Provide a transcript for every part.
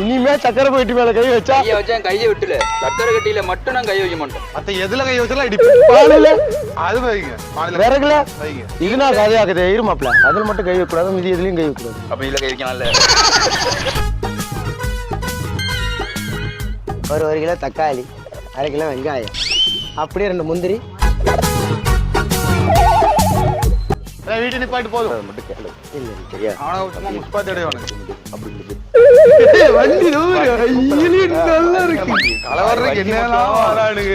இனிமே சக்கரை போயிட்டு மேல கை வச்சா கையை வச்சா கையை விட்டுல சக்கரை கட்டியில மட்டும் நான் கையை வைக்க மாட்டேன். மத்த எதுல கை வச்சாலும் இடிப்பேன் பாலுல. அது வைங்க விறகுல. வைங்க. இது நான் கதையாக்குது இருமாப்ல அதில் மட்டும் கை வைக்கக்கூடாது மீதி எதுலயும் கை வைக்கக்கூடாது. அப்ப இதுல கை வைக்கலாம்ல ஒரு ஒரு கிலோ தக்காளி அரை கிலோ வெங்காயம். அப்படியே ரெண்டு முந்திரி. வீட்டு நிப்பாட்டு போதும். இல்லை தெரியாது அவனை முப்பாத்தி அடைய அவனுக்கு. வண்டி நல்லா இருக்கு. கலவரத்துக்கு என்னெல்லாம் வரானுங்க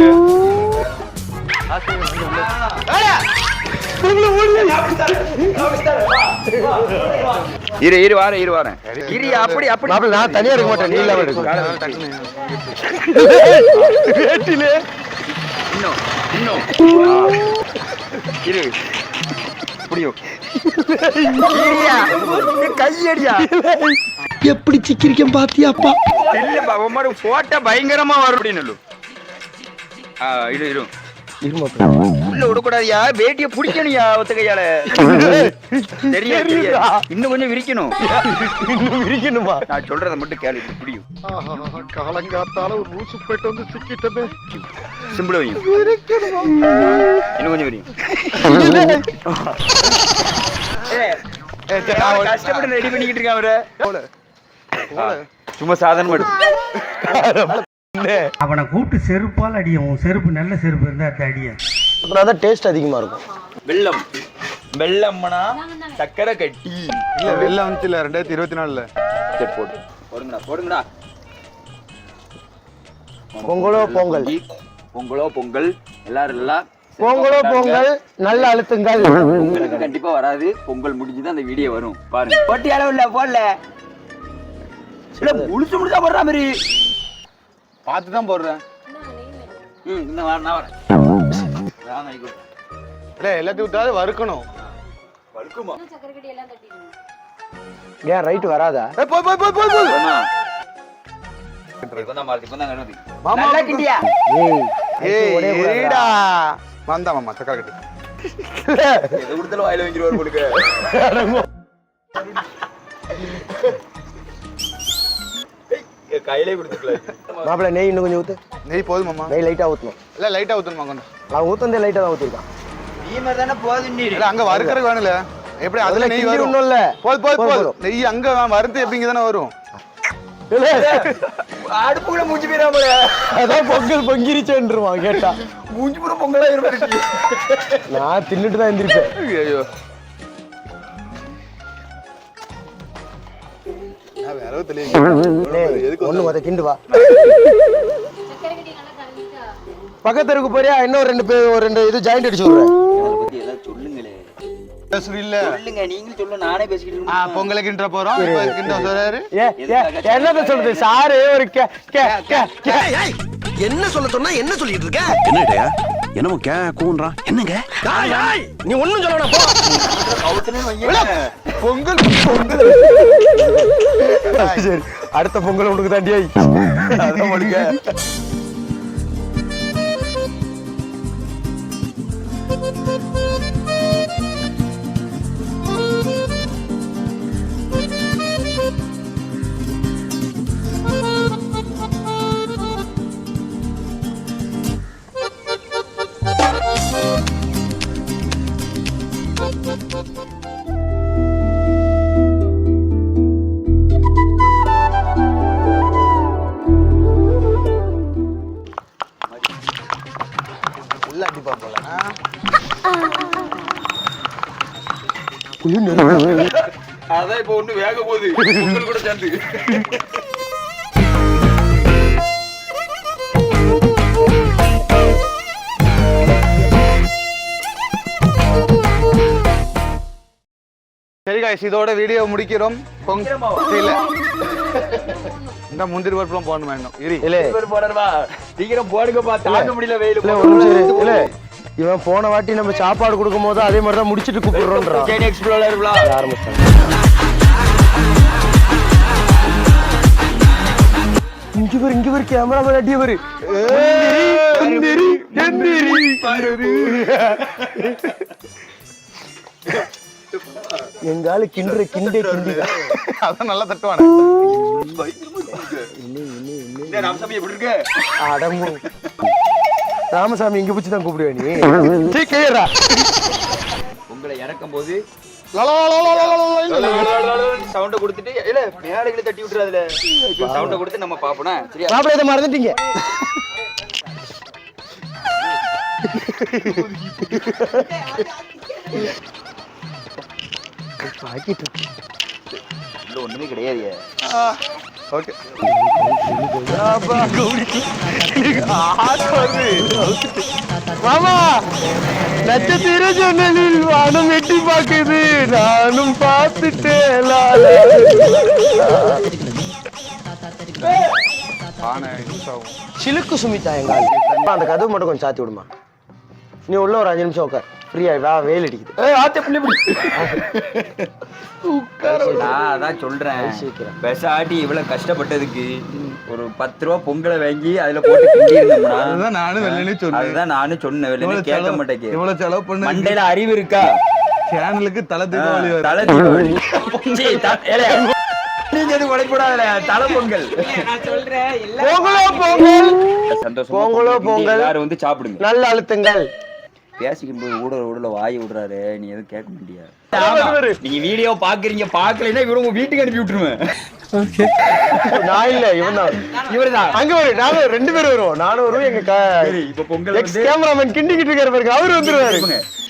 இரு இரு வாரேன் இரு வாரேன். இரு அப்படி அப்படி. நான் தனியா இருக்க மாட்டேன். நீ இல்லாம வேட்டிலே. இன்னும் இன்னும். இரு. புரியும் கையடியா எப்படி சிக்கிரிக்கம் பாத்தியாப்பா இல்லப்பா உமாரு போட்டோ பயங்கரமா வரும் அப்படின்னு ஆ இரு இரு. இருமாப்ல உள்ள விடக்கூடாதுயா. வேட்டிய பிடிக்கணும்யா ஒத்த கையால. தெரியா தெரியா இன்னும் கொஞ்சம் விரிக்கணும். இன்னும் விரிக்கணுமா? நான் சொல்றத மட்டும் கேளு இப்படி புரியும். காலங்காத்தால ஒரு ரூசு போயிட்டு வந்து சிக்கிட்டமே. சிம்பிள் வையும். இன்னும் கொஞ்சம் விரியும். கஷ்டப்பட்டு ரெடி பண்ணிக்கிட்டு இருக்கான் அவரை. சும்மா சாதாரணமா எடு. அவனை கூப்பிட்டு செருப்பால் அடியும் செருப்பு நல்ல செருப்பு இருந்தா அடியும் அப்புறம் டேஸ்ட் அதிகமா இருக்கும். வெள்ளம் வெள்ளம்னா சக்கரை கட்டி. இல்ல வெளில வந்துச்சுல ரெண்டாயிரத்தி இருபத்தி நாலுல சரி போடு. போடுங்கடா போடுங்கடா. பொங்கலோ பொங்கல். பொங்கலோ. பொங்கல் எல்லாரும் எல்லாம் பொங்கலோ பொங்கல் நல்ல அழுத்துங்கள். உங்களுக்கு கண்டிப்பா வராது. பொங்கல் முடிஞ்சுதான் அந்த வீடியோ வரும். பாருங்க. போட்டி அளவு இல்ல போடல. இல்ல முழுசு முழுசா போடுற மாதிரி. பார்த்து தான் போடுறேன். ம் இந்த நான் வரேன். நான் கொடு. இல்ல எல்லாத்தையும் விட்டாவது வறுக்கணும். வழுக்குமா ஏன் ரைட் வராதா? போய் போய் போய் போய் போய். மாமா. கிண்டியா? ஏய் ஏய். ஏடா வந்தா மாமா சக்கரை கட்டு எது கொடுத்தாலும் வாயில வாங்கிடுவார் உங்களுக்கு கையிலே கொடுத்துக்கலாம் மாப்பிள்ள நெய் இன்னும் கொஞ்சம் ஊத்து. நெய் போதும் மாமா. நெய் லைட்டா ஊத்தணும். இல்ல லைட்டா ஊத்தணுமா கொண்டு நான் ஊத்தந்தே லைட்டா தான் ஊத்திருக்கான். நீ மாதிரி தானே போதும் நீ. இல்ல அங்க வறுக்கறதுக்கு வேணும்ல எப்படி அதுல நெய் வரும்? ஒண்ணும் இல்ல போது போது போதும், போது. போதும். நெய் அங்க வறுத்து எப்படிங்க தானே வரும்? அடுப்புக்குள்ள மூஞ்சி போயிடாமல அதான் பொங்கல் பொங்கிருச்சேன்றுவான் கேட்டா. மூஞ்சி பூரா பொங்கலா இருப்பாரு நான் தின்னுட்டு தான் எந்திரிப்பேன். ஐயோ நான் மொத்த கிண்டு வா பக்கத்தருக்கு போறியா இன்னும் ரெண்டு பேர் ஒரு ரெண்டு இது ஜாயிண்ட் அடிச்சு விடுறேன் பத்தி ஏதாவது சொல்லுங்களே சொல்லுங்க போறோம் சொல்றது சாரு ஒரு கே கே என்ன சொல்ல சொன்னா என்ன சொல்லிட்டு இருக்க? என்னமோ கே கூன்றான் என்னங்க? நீ ஒண்ணும் சொல்ல. பொங்கல் பொங்கல். சரி அடுத்த பொங்கல் உனக்கு தாண்டியா அதான் அதான் இப்ப ஒண்ணு வேக போகுது கூட சேர்ந்து சரி guys இதோட வீடியோ முடிக்கிறோம். இல்ல. இந்த முந்திரி பருப்புலாம் போடணுமா இன்னும்? இரு. இல்ல. போடுறவா சீக்கிரம் போடுங்கப்பா. தாங்க முடியல வெயில் இல்ல. இவன் போன வாட்டி நம்ம சாப்பாடு கொடுக்கும் போது அதே மாதிரி தான் முடிச்சிட்டு கூப்பிடுறோன்றான் சைனி எக்ஸ்ப்ளோரர் ஆரம்பிச்சாங்க? இங்க பாரு இங்க பாரு கேமரா மேல அடிய பாரு. எந்திரி, எந்திரி, எந்திரி. எங்க ஆளு கிண்டுற கிண்டே கிண்டி அதான் நல்லா தட்டுவானே. டேய், ராமசாமி இங்க பிடிச்சி தான் கூப்பிடுவேன் நீ. உங்களை இறக்கும் போது சவுண்ட கொடுத்துட்டு இல்ல மேடைகளை தட்டி விட்டுறாதுல சவுண்ட கொடுத்து நம்ம பாப்போனா சரியா? மறந்துட்டீங்க. ஒண்ணுமே கிடையாது ஓகே மாமா நட்சத்திர ஜன்னலில் வானம் எட்டி பாக்குது நானும் பார்த்துட்டேன் சிலுக்கு சுமிதா எங்க அந்த கதவு மட்டும் கொஞ்சம் சாத்தி விடுமா? நீ உள்ள ஒரு அஞ்சு நிமிஷம் உட்கார். ஃப்ரீயா வா வெயில் அடிக்குது. ஏய் ஆத்தே புள்ளி புள்ளி நான் அதான் சொல்றேன். பெசாட்டி இவ்வளவு கஷ்டப்பட்டதுக்கு ஒரு பத்து ரூபா பொங்கலை வாங்கி அதுல போட்டு கிண்டி இருந்தோம்னா அதுதான் நானும் வெள்ளனே சொன்னேன். அதுதான் நானும் சொன்னேன் வெள்ளனே கேட்க மாட்டேங்க இவ்வளவு செலவு பண்ண மண்டையில அறிவு இருக்கா? சேனலுக்கு தலை தீபாவளி தலை தீபாவளி. நீங்க எதுவும் தலை பொங்கல். பொங்கலோ பொங்கல். சந்தோஷமா பொங்கலோ பொங்கல். பொங்கல். எல்லாரும் வந்து சாப்பிடுங்க. நல்ல அழுத்தங்கள். பேசிக்கும் போது ஊடல ஊடல வாய் விடுறாரு. நீ எதுவும் கேட்க மாட்டியா. நீங்க வீடியோ பாக்குறீங்க பாக்கலைன்னா இவரு உங்க வீட்டுக்கு அனுப்பி விட்டுருவேன். நான் இல்ல இவன் தான் இவருதான். அங்க வரு நானும் ரெண்டு பேரும் வருவோம். நானும் வருவோம் எங்க சரி, இப்ப பொங்கல் கேமராமேன் கிண்டிக்கிட்டு இருக்காரு பாருங்க அவரு வந்துருவாரு.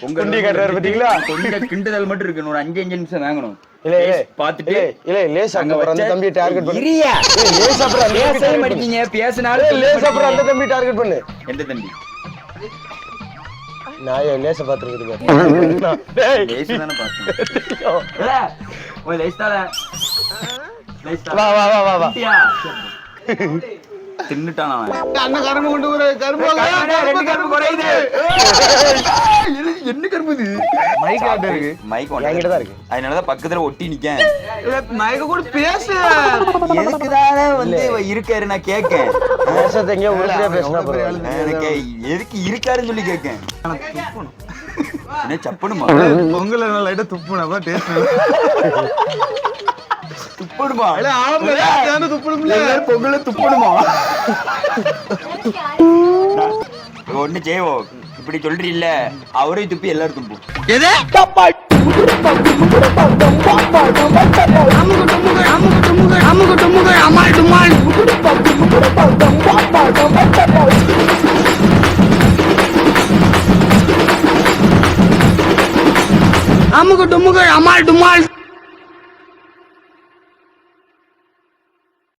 பொங்கல் குண்டி காட்டுறாரு பாத்தீங்களா? கொஞ்சம் கிண்டுதல் மட்டும் இருக்கு ஒரு அஞ்சு அஞ்சு நிமிஷம் வாங்கணும். இல்ல பாத்துட்டு இல்ல லேஸ் அங்க அந்த தம்பியை டார்கெட் பண்ணு. இரியா. லேஸ் அப்புறம் பண்ணு. மாட்டீங்க பேசினாலும் லேஸ் அப்புறம் அந்த தம்பி டார்கெட் பண்ணு. எந்த தம்பி? நாய நேச பாத்திரம் இருக்குது வா வா வா வா வா. தின்னுட்டான் அவன். அண்ணன் கரும்பு கொண்டு வர கரும்பு ரெண்டு கரும்பு குறையுது. என்ன கரும்பு இது? மைக் ஆட்ட இருக்கு. மைக் என்கிட்ட தான் இருக்கு. அதனாலதான் பக்கத்துல ஒட்டி நிக்கேன். மைக்க கூட பேசு. எதுக்குதானே வந்து இருக்காரு நான் கேட்கேன். பேசுறது எங்கேயோ பேசினா. ஆளு. எனக்கு எதுக்கு இருக்காருன்னு சொல்லி கேட்கேன். என்ன சப்பனுமா? பொங்கல் லைட்டா துப்புனா டேஸ்ட் துப்பணுமா இல்ல ஆமா துப்புணும்ல எல்லாரும் பொங்கல துப்பணுமா ஒண்ணு செய்வோம் இப்படி சொல்றீல்ல அவரையும் துப்பி எல்லாரும் துப்பும் அமுகு டுமுகு அமால் டுமால்.